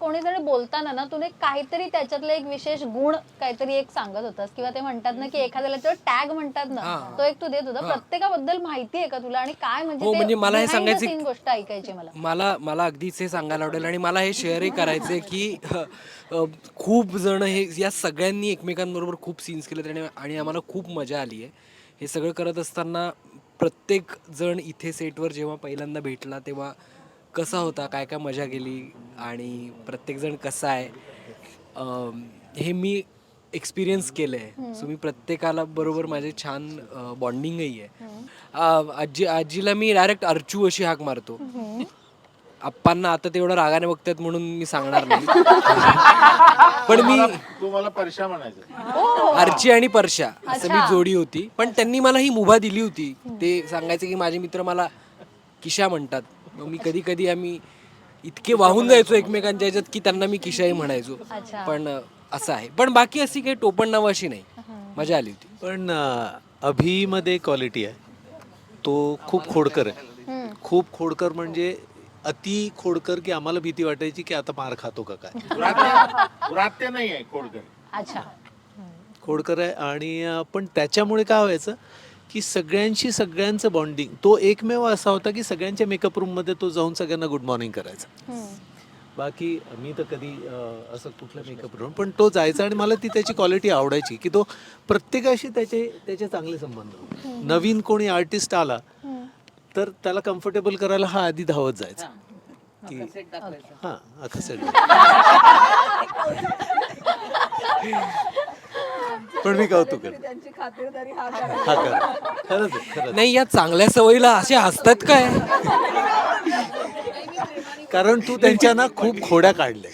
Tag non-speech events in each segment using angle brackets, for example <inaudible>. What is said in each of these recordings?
कोणी जरी बोलताना ना तुने काहीतरी त्याच्यातलं एक विशेष गुण काहीतरी एक सांगत होतास. किंवा ते म्हणतात ना की एखाद्याला टॅग म्हणतात ना. तो एक तू देत होता. प्रत्येकाबद्दल माहिती आहे का तुला? आणि काय म्हणजे हो, म्हणजे मला हे सांगायचं- गोष्ट ऐकायची मला. मला मला अगदीच हे सांगायला आवडेल आणि मला हे शेअरही करायचं आहे की खूप जण हे या सगळ्यांनी एकमेकांबरोबर खूप सीन्स आणि आणि आम्हाला खूप मजा आली आहे. हे सगळं करत असताना प्रत्येक जण इथे सेटवर जेव्हा पहिल्यांदा भेटला तेव्हा कसा होता? काय काय मजा गेली? आणि प्रत्येकजण कसा आहे? अम, हे मी एक्सपिरियन्स केलं आहे सो मी प्रत्येकाला बरोबर माझे छान बॉन्डिंगही आहे. आजी आजीला मी डायरेक्ट अर्चू अशी हाक मारतो. आप्पांना आता तेवढं रागाने बघतात म्हणून मी सांगणार नाही. <laughs> पण मी तू मला परशा म्हणायचं. आर्ची आणि परशा असं मी जोडी होती. पण त्यांनी मला ही मुभा दिली होती. ते सांगायचे की माझे मित्र मला किशा म्हणतात. मग मी कधी कधी आम्ही इतके वाहून जायचो एकमेकांच्या ह्याच्यात की त्यांना मी किशाही म्हणायचो. अच्छा. पण अ, असं आहे. पण बाकी अशी काही टोपण नाव अशी नाही मजा आली होती. पण अं, अभिमध्ये क्वालिटी आहे. तो खूप खोडकर आहे. खूप खोडकर म्हणजे अति खोडकर की आम्हाला भीती वाटायची की आता मार खातो का काय? नाही आहे खोडकर. अच्छा. खोडकर आहे आणि अं, पण त्याच्यामुळे काय व्हायचं की सगळ्यांशी सगळ्यांचं बॉन्डिंग तो एकमेव असा होता की सगळ्यांच्या मेकअप रूममध्ये तो जाऊन सगळ्यांना गुड मॉर्निंग करायचा. बाकी मी तर कधी असं कुठलं मेकअप रूम पण तो जायचा आणि मला ती त्याची क्वालिटी आवडायची की तो प्रत्येकाशी त्याचे त्याचे चांगले संबंध. नवीन कोणी आर्टिस्ट आला तर त्याला कम्फर्टेबल करायला हा आधी धावत जायचा. की हा set. <laughs> <laughs> पण मी कौतुक करतो. हा करा. खरंच आहे, खरंच नाही या चांगल्या सवयीला असे हसतात काय? कारण तू त्यांच्या ना खूप खोड्या काढल्या.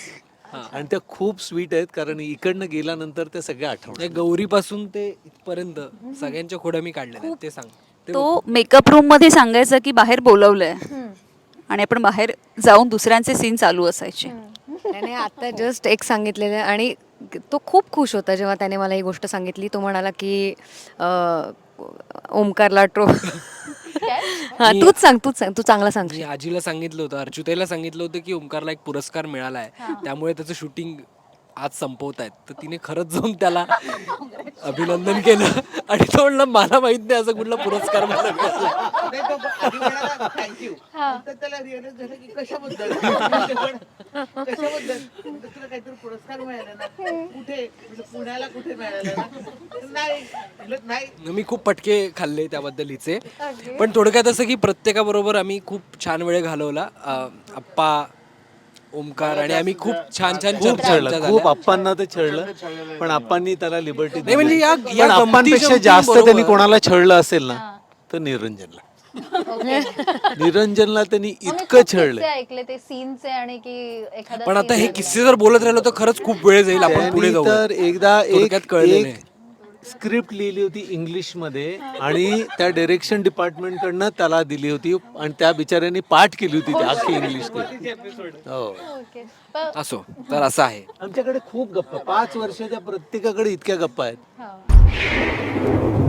आणि त्या खूप स्वीट आहेत कारण इकडनं गेल्यानंतर त्या सगळ्या आठवण नाही, गौरीपासून ते इथपर्यंत सगळ्यांच्या खोड्या मी काढल्या आहेत, ते सांग. ते तो मेकअप रूममध्ये सांगायचा की बाहेर बोलवलंय. आणि आपण बाहेर जाऊन दुसऱ्यांचे सीन चालू असायचे. त्याने आता जस्ट एक सांगितलेलं आहे आणि तो खूप खुश होता जेव्हा त्याने मला ही गोष्ट सांगितली. तो म्हणाला की अं, ओमकारला ट्रो हा तूच सांग तूच सांग तू चांगला सांग. मी आजीला सांगितलं होतं अर्जुताईला सांगितलं होतं की ओंकारला एक पुरस्कार मिळाला आहे त्यामुळे त्याचं शूटिंग आज संपवत आहेत. तर तिने खरंच जाऊन त्याला अभिनंदन केलं. आणि तो म्हणला मला माहीत नाही असं कुठला पुरस्कार मला मिळाला. नाही तो आधी म्हणाला थँक्यू नंतर त्याला रिअलाइज झालं की कशाबद्दल? कशाबद्दल? म्हणलं, तुला काहीतरी पुरस्कार मिळाला ना? कुठे? म्हणलं, पुण्याला कुठे मिळाला ना? नाही. म्हणलं, नाही. मी खूप पटके खाल्ले त्याबद्दल हिचे पण थोडक्यात असं की प्रत्येकाबरोबर आम्ही खूप छान वेळ घालवला. अं, आप्पा ओमकार आणि आम्ही खूप छान छान खूप चर्चा छळलं आमच्या खूप झाल्या. आप्पांना तर छळलं पण आप्पांनी त्याला लिबर्टी नाही म्हणजे या- या पण आप्पांपेक्षा जास्त बरोबर. त्यांनी कोणाला छळलं असेल ना तर निरंजनला <laughs> निरंजनला त्यांनी इतकं छळलंय ऐकले ते सीनचे आणि की एखादा पण आता हे. किस्से जर बोलत राहिलो तर खरंच खूप वेळ जाईल आपण पुढे त्यांनी जाऊ तर एकदा थोडक्यात एक कळलं एक नाही. स्क्रिप्ट लिहिली होती इंग्लिशमध्ये आणि त्या डायरेक्शन डिपार्टमेंट कडनं त्याला दिली होती आणि त्या बिचाऱ्यांनी पाठ केली होती ती अख्खी इंग्लिश हो. ओके. पण- असो तर असं आहे. आमच्याकडे खूप गप्पा पाच वर्षाच्या प्रत्येकाकडे इतक्या गप्पा आहेत. हा.